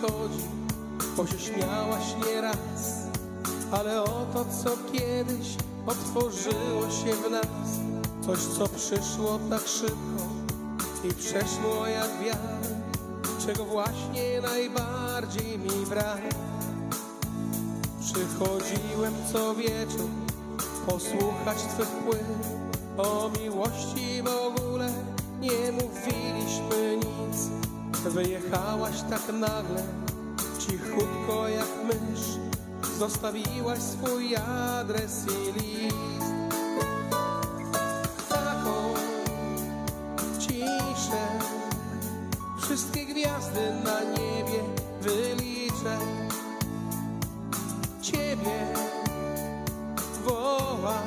chodzi, bo się śmiałaś nieraz. Ale oto co kiedyś otworzyło się w nas, coś co przyszło tak szybko i przeszło jak wiatr, czego właśnie najbardziej mi brak. Przychodziłem co wieczór posłuchać Twych płyn O miłości w ogóle nie mówiliśmy Wyjechałaś tak nagle, cichutko jak mysz Zostawiłaś swój adres i list Taką ciszę Wszystkie gwiazdy na niebie wyliczę Ciebie woła,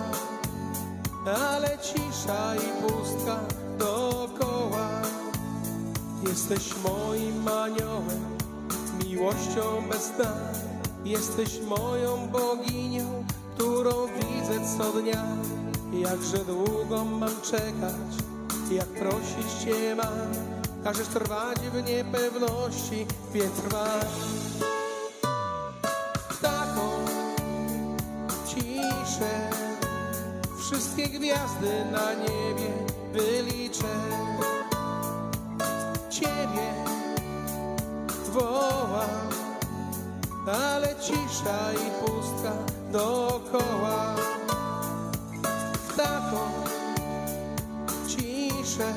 ale cisza i pustka. Jesteś moim aniołem, miłością bez dna. Jesteś moją boginią, którą widzę co dnia. Jakże długo mam czekać, jak prosić Cię mam. Każesz trwać w niepewności, więc trwaj. Taką ciszę Wszystkie gwiazdy na niebie wyliczę Ciebie wołam Ale cisza i pustka dookoła Taką ciszę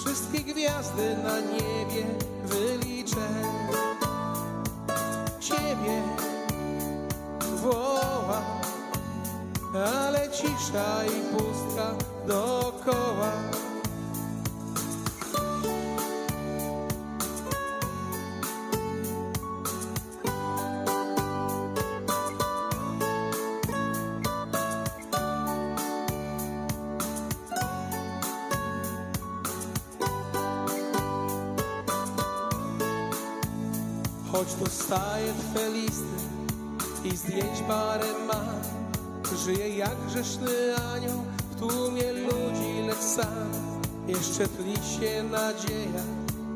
Wszystkie gwiazdy na niebie wyliczę Ciebie woła, ale cisza i pustka dookoła. Choć dostaję Twe listy i zdjęć parę mam Żyję jak grzeszny anioł w tłumie ludzi, lecz sam. Jeszcze tli się nadzieja,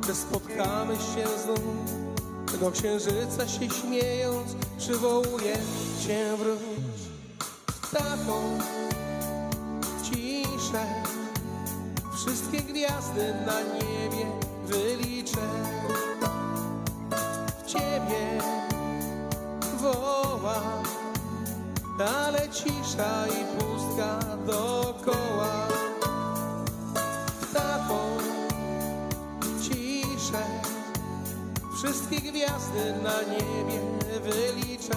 że spotkamy się znów. Do księżyca się śmiejąc przywołuję Cię wróć. Taką ciszę Wszystkie gwiazdy na niebie wyliczę ale cisza i pustka dookoła. Taką ciszę wszystkie gwiazdy na niebie wyliczę.